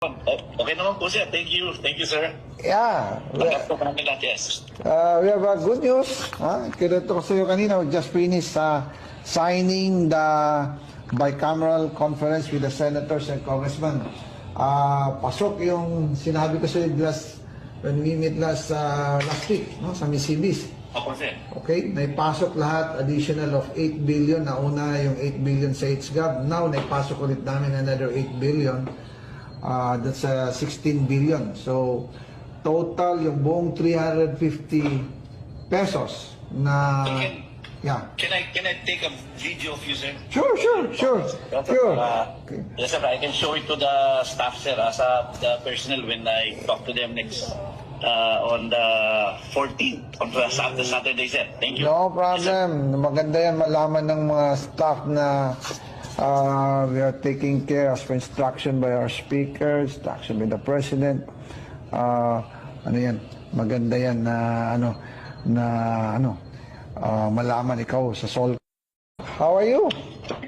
Okay naman po sir. Thank you. Thank you sir. Yeah. we- Tanggap po namin lahat. Yes. Uh, we have a good news. Ha? Kinuto ko sa iyo kanina, we just finished uh, signing the bicameral conference with the senators and congressmen. Uh, pasok yung sinabi ko sa iyo last, when we met last, uh, last week no, sa Misibis. Opo sir. Okay, naipasok lahat additional of 8 billion. Nauna yung 8 billion sa HGAB. Now, naipasok ulit namin another 8 billion. Uh, that's uh, 16 billion. So, total yung buong 350 pesos na... Okay. Yeah. Can I can I take a video of you sir? Sure, sure, sure. Sure. Uh, Okay. Yes sir. I can show it to the staff sir. As a, the personnel when I talk to them next uh, on the 14th on the Sat- Saturday sir. Thank you. No Yes, problem. Maganda yan malaman ng mga staff na uh, we are taking care as per instruction by our speaker, instruction by the president. Uh, ano yan? Maganda yan na ano na ano uh, malaman ikaw sa Sol. How are you?